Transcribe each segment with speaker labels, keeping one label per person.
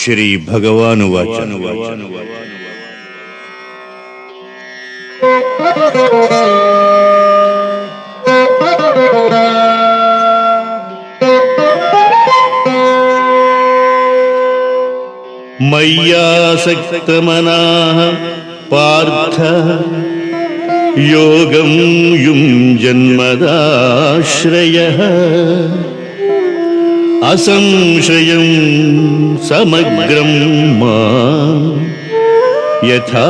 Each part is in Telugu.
Speaker 1: श्रीभगवानुवाच मय्यासक्तमनाः पार्थ योगं युञ्जन्मदाश्रयः असंशयं समग्रं मा यथा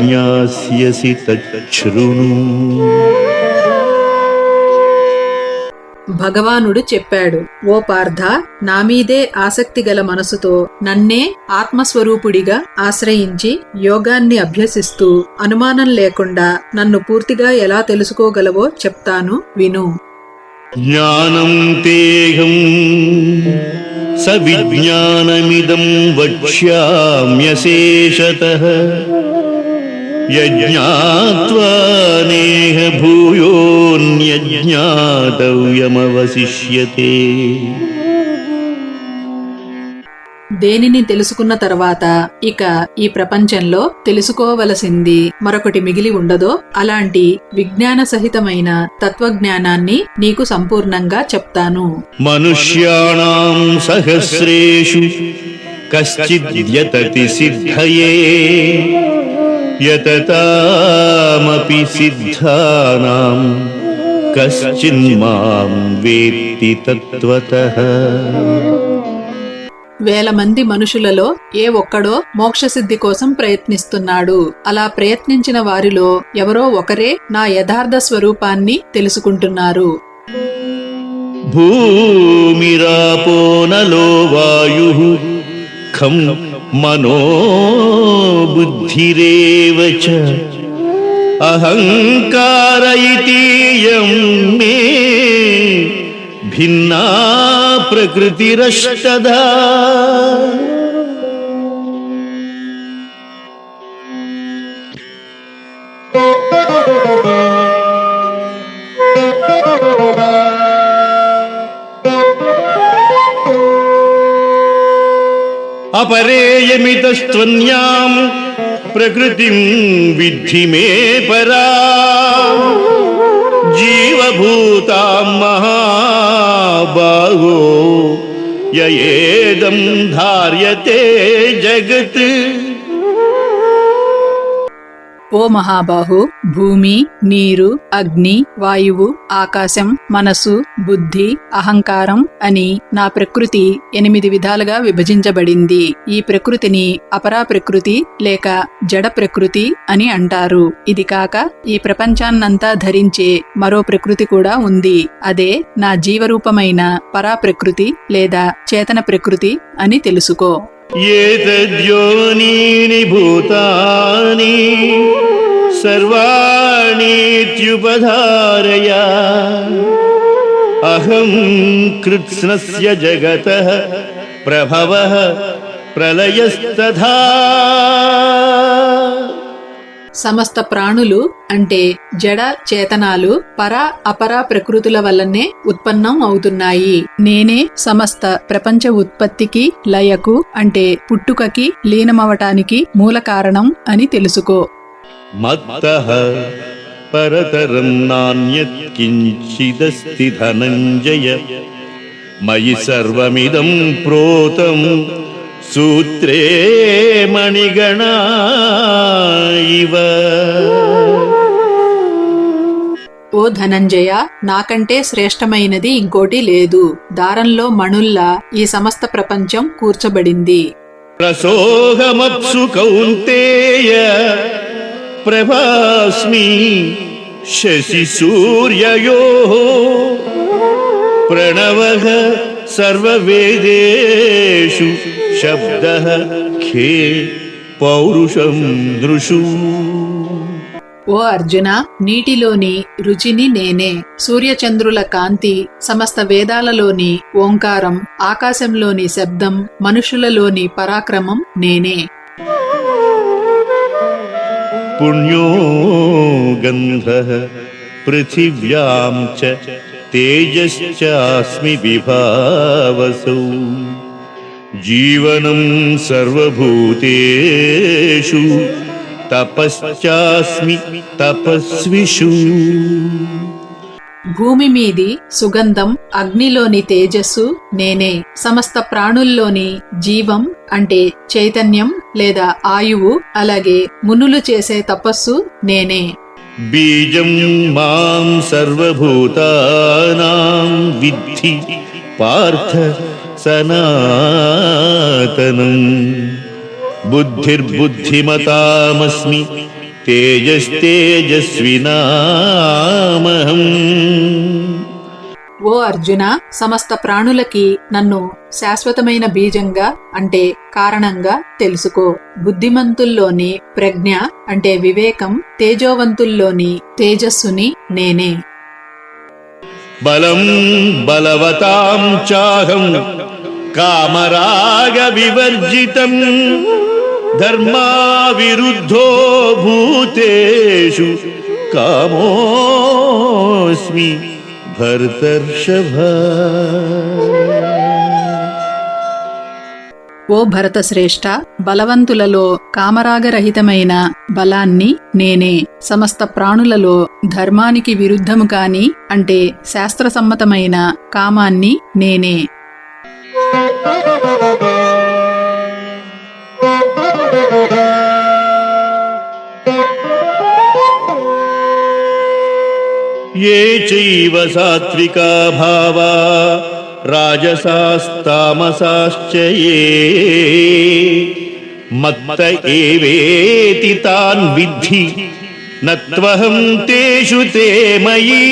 Speaker 1: ज्ञास्यसि तच्छृणु
Speaker 2: భగవానుడు చెప్పాడు ఓ పార్థ నా మీదే ఆసక్తి గల మనసుతో నన్నే ఆత్మస్వరూపుడిగా ఆశ్రయించి యోగాన్ని అభ్యసిస్తూ అనుమానం లేకుండా నన్ను పూర్తిగా ఎలా తెలుసుకోగలవో చెప్తాను విను
Speaker 1: ज्ञानं तेऽहं सविज्ञानमिदं वक्ष्याम्यशेषतः। यज्ञात्वा नेह भूयोऽन्यज्ञातव्यमवशिष्यते
Speaker 2: దేనిని తెలుసుకున్న తర్వాత ఇక ఈ ప్రపంచంలో తెలుసుకోవలసింది మరొకటి మిగిలి ఉండదో అలాంటి విజ్ఞాన సహితమైన తత్వజ్ఞానాన్ని నీకు సంపూర్ణంగా చెప్తాను.
Speaker 1: మనుష్యాణం సహస్రేషు కశ్చిద్యతతి సిద్ధయే యతతామపి సిద్ధానాం వేత్తి తత్వతః.
Speaker 2: వేల మంది మనుషులలో ఏ ఒక్కడో మోక్షసిద్ధి కోసం ప్రయత్నిస్తున్నాడు. అలా ప్రయత్నించిన వారిలో ఎవరో ఒకరే నా యథార్థ స్వరూపాన్ని తెలుసుకుంటున్నారు.
Speaker 1: అహంకారయితీయం మనో మే भिन्ना प्रकृतिरष्टधा अपरेयमितस्त्वन्यां प्रकृतिं विद्धि मे परा। జీవభూతా మహాబాహో. యయేదం ధార్యతే జగత్.
Speaker 2: ఓ మహాబాహు భూమి నీరు అగ్ని వాయువు ఆకాశం మనసు బుద్ధి అహంకారం అని నా ప్రకృతి ఎనిమిది విధాలుగా విభజించబడింది. ఈ ప్రకృతిని అపరా ప్రకృతి లేక జడ ప్రకృతి అని అంటారు. ఇది కాక ఈ ప్రపంచాన్నంతా ధరించే మరో ప్రకృతి కూడా ఉంది. అదే నా జీవరూపమైన పరా ప్రకృతి లేదా చేతన ప్రకృతి అని తెలుసుకో.
Speaker 1: एतद्योनीनि भूतानि सर्वाणीत्युपधारय अहं कृत्स्नस्य जगतः प्रभवः प्रलयस्तथा।
Speaker 2: సమస్త ప్రాణులు అంటే జడ చేతనాలు పర అపర ప్రకృతుల వల్లనే ఉత్పన్నం అవుతున్నాయి. నేనే సమస్త ప్రపంచ ఉత్పత్తికి లయకు అంటే పుట్టుకకి లీనమవటానికి మూల కారణం అని తెలుసుకో.
Speaker 1: పరతరం నాణ్యత్కించిదస్తి ధనంజయ. మయి సర్వమిదం ప్రోతం సూత్రే మణిగణ ఇవ.
Speaker 2: ఓ ధనంజయ నాకంటే శ్రేష్టమైనది ఇంకోటి లేదు. దారంలో మణుల్లా ఈ సమస్త ప్రపంచం కూర్చబడింది.
Speaker 1: ప్రసోహమప్సు కౌంతేయ ప్రభాస్మి శశి సూర్యయో. ప్రణవ సర్వవేదేషు. शब्दः खे पौरुषं दृशु
Speaker 2: ఓ అర్జున నీటిలోని రుచిని నేనే సూర్యచంద్రుల కాంతి సమస్త వేదాలలోని ఓంకారం ఆకాశంలోని శబ్దం మనుషులలోని పరాక్రమం నేనే
Speaker 1: पुण्यो गन्धः पृथिव्यां च तेजश्चास्मि विभावसौ జీవనం సర్వభూతేషు. తపశ్చాస్మి తపస్విషు.
Speaker 2: భూమి మీది సుగంధం అగ్నిలోని తేజస్సు నేనే. సమస్త ప్రాణుల్లోని జీవం అంటే చైతన్యం లేదా ఆయువు అలాగే మునులు చేసే తపస్సు నేనే.
Speaker 1: బీజం మాం సర్వభూతానాం విద్ధి. పార్థ సనాతనం బుద్ధిర్బుద్ధిమతామస్మి తేజస్తేజస్వినామహం
Speaker 2: ఓ అర్జున సమస్త ప్రాణులకి నన్ను శాశ్వతమైన బీజంగా అంటే కారణంగా తెలుసుకో. బుద్ధిమంతుల్లోని ప్రజ్ఞ అంటే వివేకం తేజోవంతుల్లోని తేజస్సుని నేనే.
Speaker 1: బలం బలవతాం చాహం కామరాగ వివర్జితం ధర్మా విరుద్ధో భూతేషు కామోస్మి భర్తర్షభ
Speaker 2: ఓ భరతశ్రేష్ఠ బలవంతులలో కామరాగరహితమైన బలాన్ని నేనే సమస్త ప్రాణులలో ధర్మానికి విరుద్ధము కాని అంటే శాస్త్రసమ్మతమైన కామాన్ని నేనే.
Speaker 1: ఏ చైవ సాత్వికా భావా రాజసాస్తామసాశ్చ ఏ మత్త ఏవేతి తాన్ విద్ధి నత్వహం తేషు తే మయీ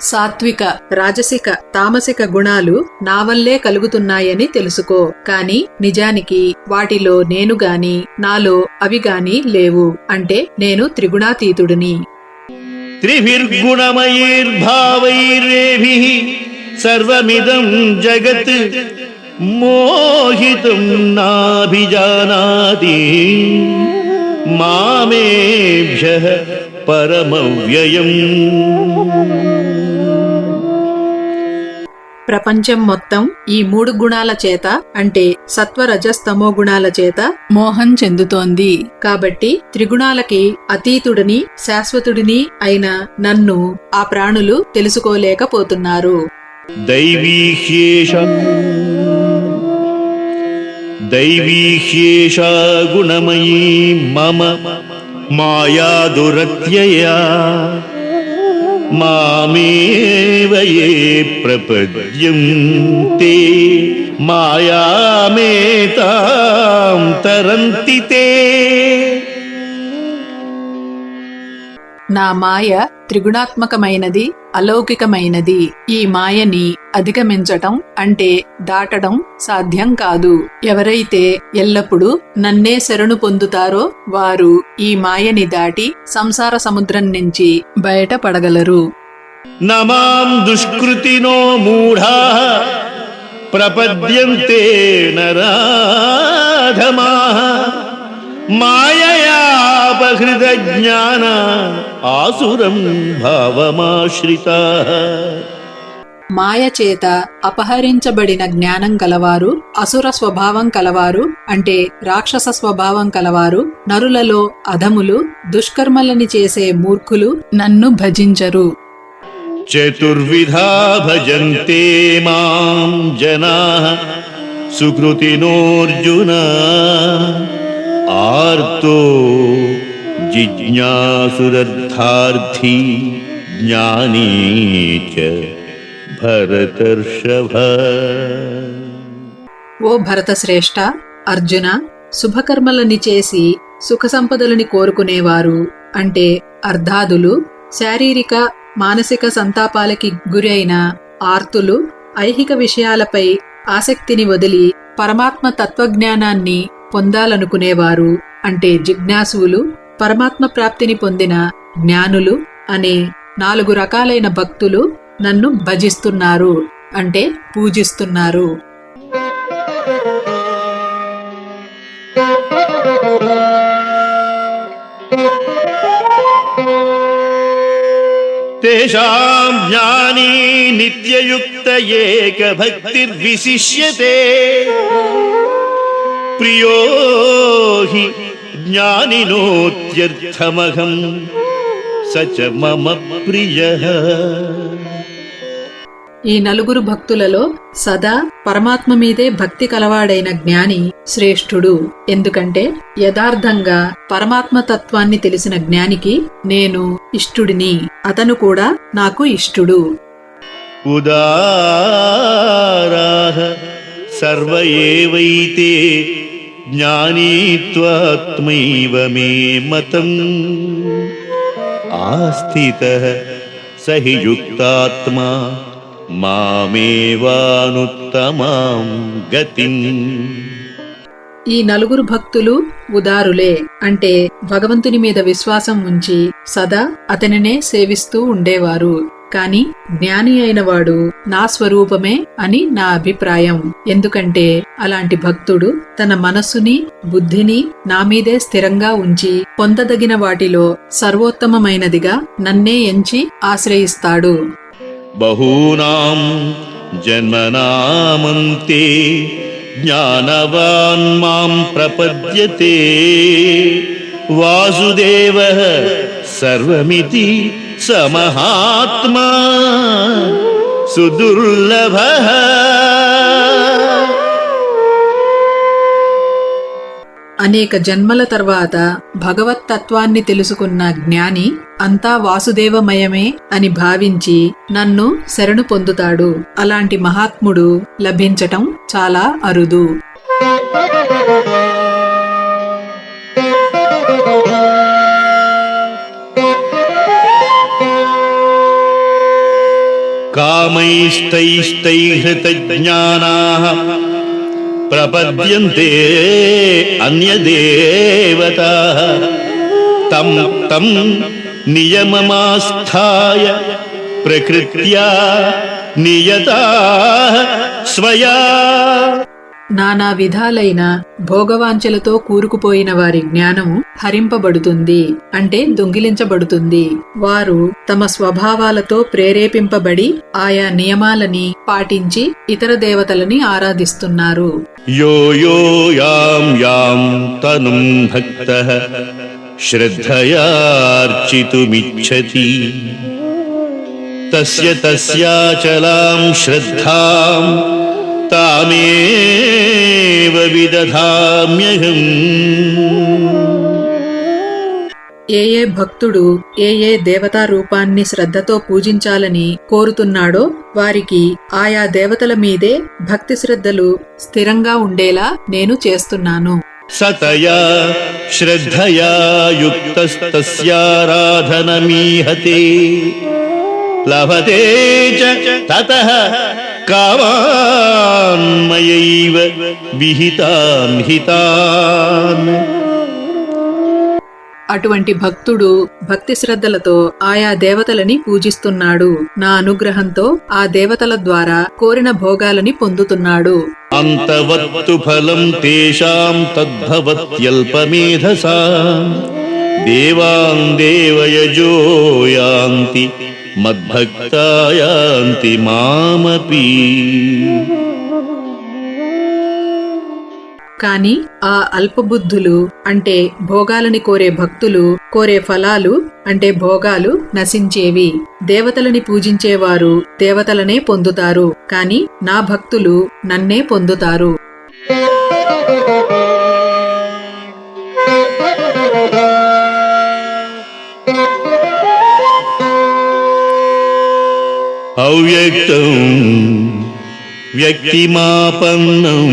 Speaker 2: సాత్విక రాజసిక తామసిక గుణాలు నా వల్లే కలుగుతున్నాయని తెలుసుకో. కాని నిజానికి వాటిలో నేను గాని నాలో అవి గాని లేవు. అంటే నేను త్రిగుణాతీతుడిని.
Speaker 1: త్రిభిర్గుణమయైర్భావైరేభి సర్వమిదం జగత్ మోహితం నాభిజానాది మామేభ్య పరమవ్యయం.
Speaker 2: ప్రపంచం మొత్తం ఈ మూడు గుణాల చేత అంటే సత్వరజస్తమో గుణాల చేత మోహం చెందుతోంది. కాబట్టి త్రిగుణాలకి అతీతుడిని శాశ్వతుడిని అయిన నన్ను ఆ ప్రాణులు తెలుసుకోలేకపోతున్నారు.
Speaker 1: దైవీహ్యేషం గుణమయీ మమ మాయా దురత్యయా மாமேவயே பிரபத்யம் தே மாயாமே தாம் தரந்தி தே
Speaker 2: నా మాయ త్రిగుణాత్మకమైనది అలౌకికమైనది. ఈ మాయని అధిగమించటం అంటే దాటడం సాధ్యం కాదు. ఎవరైతే ఎల్లప్పుడూ నన్నే శరణు పొందుతారో వారు ఈ మాయని దాటి సంసార సముద్రం నుంచి బయటపడగలరు.
Speaker 1: నమాం దుష్కృతినో మూఢా ప్రపద్యంతే నరాధమా. మాయయా జ్ఞాన ఆసురం భావమాశ్రిత.
Speaker 2: మాయ చేత అపహరించబడిన జ్ఞానం కలవారు అసుర స్వభావం కలవారు అంటే రాక్షస స్వభావం కలవారు నరులలో అధములు దుష్కర్మలని చేసే మూర్ఖులు నన్ను భజించరు.
Speaker 1: చతుర్విధా భజంతే మాం జనా. సుకృతినోర్జున ఆర్తో జిజ్ఞాసురర్థార్థీ జ్ఞానీ భరతర్షభ
Speaker 2: ఓ భరతశ్రేష్ఠ అర్జున శుభకర్మలని చేసి సుఖ సంపదలని కోరుకునేవారు అంటే అర్ధాదులు శారీరక మానసిక సంతాపాలకి గురైన ఆర్తులు ఐహిక విషయాలపై ఆసక్తిని వదిలి పరమాత్మ తత్వజ్ఞానాన్ని పొందాలనుకునేవారు అంటే జిజ్ఞాసువులు పరమాత్మ ప్రాప్తిని పొందిన జ్ఞానులు అనే నాలుగు రకాలైన భక్తులు నన్ను భజిస్తున్నారు అంటే పూజిస్తున్నారు.
Speaker 1: తేషాం జ్ఞానీ నిత్యయుక్త ఏక భక్తిర్విశిష్యతే ప్రియో హి జ్ఞానినోత్యర్థమహం స చ మమ ప్రియ
Speaker 2: ఈ నలుగురు భక్తులలో సదా పరమాత్మ మీదే భక్తి కలవాడైన జ్ఞాని శ్రేష్ఠుడు. ఎందుకంటే యథార్థంగా పరమాత్మ తత్వాన్ని తెలిసిన జ్ఞానికి నేను ఇష్టుడిని అతను కూడా నాకు ఇష్టుడు.
Speaker 1: ఉదారాः సర్వ ఏవైతే జ్ఞానీత్వాత్మైవ మే మతం ఆస్థితः స యుక్తాత్మా మామేవానుత్తమాం గతిం
Speaker 2: ఈ నలుగురు భక్తులు ఉదారులే అంటే భగవంతుని మీద విశ్వాసం ఉంచి సదా అతనినే సేవిస్తూ ఉండేవారు. కాని జ్ఞాని అయిన వాడు నా స్వరూపమే అని నా అభిప్రాయం. ఎందుకంటే అలాంటి భక్తుడు తన మనస్సుని బుద్ధిని నా మీదే స్థిరంగా ఉంచి పొందదగిన వాటిలో సర్వోత్తమమైనదిగా నన్నే ఎంచి ఆశ్రయిస్తాడు.
Speaker 1: బహూనాం జన్మనామంతే జ్ఞానవాన్ మాం ప్రపద్యతే వాసుదేవ సర్వమితి సమహాత్మా సుదుర్లభ
Speaker 2: అనేక జన్మల తర్వాత భగవత్తత్వాన్ని తెలుసుకున్న జ్ఞాని అంతా వాసుదేవమయమే అని భావించి నన్ను శరణు పొందుతాడు అలాంటి మహాత్ముడు లభించటం చాలా అరుదు
Speaker 1: కామైస్తైస్తైహృతజ్ఞానాः ప్రపద్యంతే అన్యదేవతాः తం తం నియమమాస్థాయ ప్రకృత్యా నియతా స్వయా
Speaker 2: నానా విధాలైన భోగవాంఛలతో కూరుకుపోయిన వారి జ్ఞానం హరింపబడుతుంది అంటే దొంగిలించబడుతుంది. వారు తమ స్వభావాలతో ప్రేరేపింపబడి ఆయా నియమాలని పాటించి ఇతర దేవతలని ఆరాధిస్తున్నారు.
Speaker 1: యో యో యాం యాం తనుం భక్తః శ్రద్ధయార్చితుమిచ్చతి తస్య తస్యాచలాం శ్రద్ధాం తామేవ విదధామ్యహం.
Speaker 2: ఏ ఏ భక్తుడు ఏ ఏ దేవతా రూపాన్ని శ్రద్ధతో పూజించాలని కోరుతున్నాడో వారికి ఆయా దేవతల మీదే భక్తి శ్రద్ధలు స్థిరంగా ఉండేలా నేను చేస్తున్నాను.
Speaker 1: సతయా శ్రద్ధయా యుక్తస్తస్యారాధనమీహతే. లభతే చ తతః కామాన్మయైవ విహితాన్ హితాన్.
Speaker 2: అటువంటి భక్తుడు భక్తి శ్రద్ధలతో ఆయా దేవతలని పూజిస్తున్నాడు. నా అనుగ్రహంతో ఆ దేవతల ద్వారా కోరిన భోగాలని పొందుతున్నాడు.
Speaker 1: అంతవత్తు ఫలం తేషాం తద్భవత్యల్పమేధసా. దేవాన్ దేవయజో మద్భక్తాయాంతి మామపి.
Speaker 2: కాని ఆ అల్పబుద్ధులు అంటే భోగాలని కోరే భక్తులు కోరే ఫలాలు అంటే భోగాలు నశించేవి. దేవతలని పూజించేవారు దేవతలనే పొందుతారు కాని నా భక్తులు నన్నే పొందుతారు.
Speaker 1: అవ్యక్తం వ్యక్తిమాపన్నం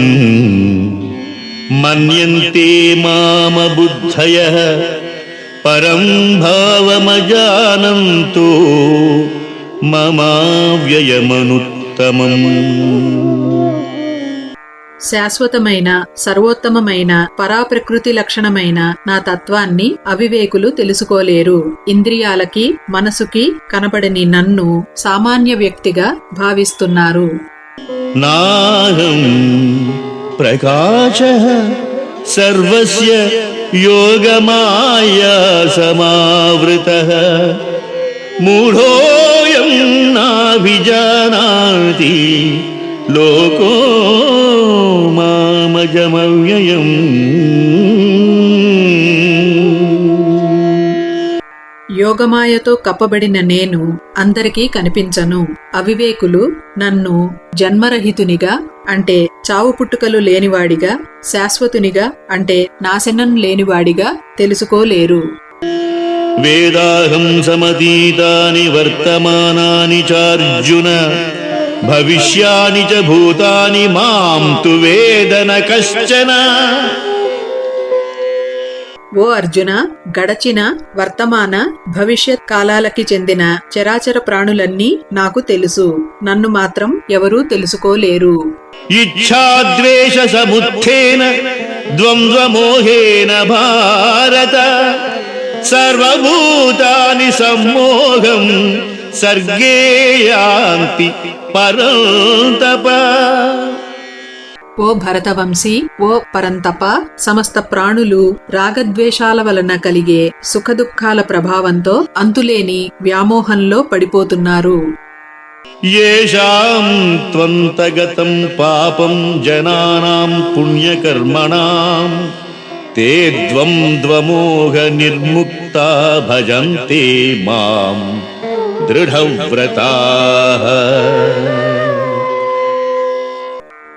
Speaker 1: మన్యంతే మామబుద్ధయ పరం భావమజానంతో మమావ్యయమనుత్తమం
Speaker 2: శాశ్వతమైన సర్వోత్తమమైన పరాప్రకృతి లక్షణమైన నా తత్వాన్ని అవివేకులు తెలుసుకోలేరు. ఇంద్రియాలకి మనసుకి కనబడని నన్ను సామాన్య వ్యక్తిగా భావిస్తున్నారు.
Speaker 1: ప్రకాశ సర్వస్య యోగమాయా సమావృత. మూఢోయం నాభిజానాతి లోకో మామజమవ్యయం.
Speaker 2: యోగమాయతో కప్పబడిన నేను అందరికీ కనిపించను. అవివేకులు నన్ను జన్మరహితునిగా అంటే చావు పుట్టుకలు లేనివాడిగా శాశ్వతునిగా అంటే నాశనం లేనివాడిగా తెలుసుకోలేరు.
Speaker 1: వేదాహం సమతీతాని వర్తమానాని చార్జున భవిష్యాని చ భూతాని మాం తు వేదన కశ్చన
Speaker 2: ఓ అర్జున గడచిన వర్తమాన భవిష్యత్ కాలాలకి చెందిన చరాచర ప్రాణులన్నీ నాకు తెలుసు. నన్ను మాత్రం ఎవరూ తెలుసుకోలేరు.
Speaker 1: ఇచ్ఛాద్వేష సముత్థేన ద్వంద్వమోహేన భారత। సర్వభూతాని సమ్మోహం సర్గే యాంతి పరంతప.
Speaker 2: ఓ భరతవంశీ ఓ పరంతప సమస్త ప్రాణులు రాగద్వేషాల వలన కలిగే సుఖదుఖాల ప్రభావంతో అంతులేని వ్యామోహంలో పడిపోతున్నారు.
Speaker 1: త్వంతగతం పాపం జనానాం పుణ్యకర్మణాం. తే ద్వంద్వమోహ నిర్ముక్త భజంతే మాం. దృఢవ్రతా.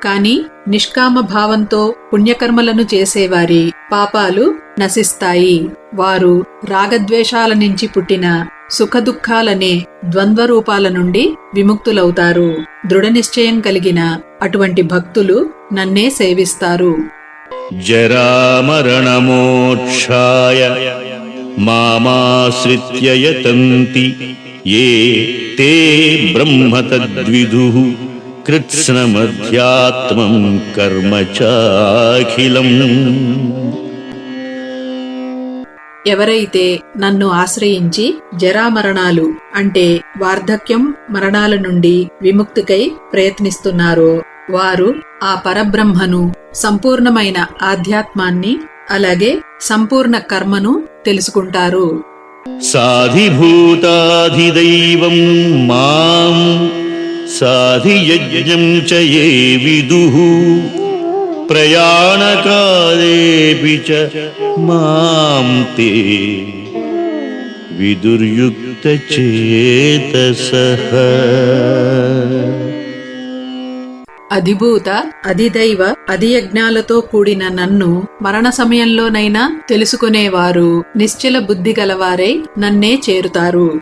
Speaker 2: కాని నిష్కామ భావంతో పుణ్యకర్మలను చేసేవారి పాపాలు నశిస్తాయి. వారు రాగద్వేషాల నుంచి పుట్టిన సుఖదుఖాలనే ద్వంద్వరూపాల నుండి విముక్తులవుతారు. దృఢనిశ్చయం కలిగిన అటువంటి భక్తులు నన్నే సేవిస్తారు.
Speaker 1: జరామరణమోక్షాయ. మామాశ్రిత్య ఏ తే బ్రహ్మ తద్విదుః కృత్స్నమధ్యాత్మం కర్మ చాఖిలం
Speaker 2: ఎవరైతే నన్ను ఆశ్రయించి జరామరణాలు అంటే వార్ధక్యం మరణాల నుండి విముక్తికై ప్రయత్నిస్తున్నారో వారు ఆ పరబ్రహ్మను సంపూర్ణమైన ఆధ్యాత్మాన్ని అలాగే సంపూర్ణ కర్మను తెలుసుకుంటారు.
Speaker 1: సాధిభూతాధిదైవం మాం సాధియజ్ఞం చ ఏ విదుః ప్రయాణకాలేపి చ మాం తే విదుర్యుక్త చేతసః
Speaker 2: అధిభూత అధిదైవ అధియజ్ఞాలతో కూడిన నన్ను మరణ సమయంలోనైనా తెలుసుకునేవారు. నిశ్చల బుద్ధి గలవారై నన్నే చేరుతారు.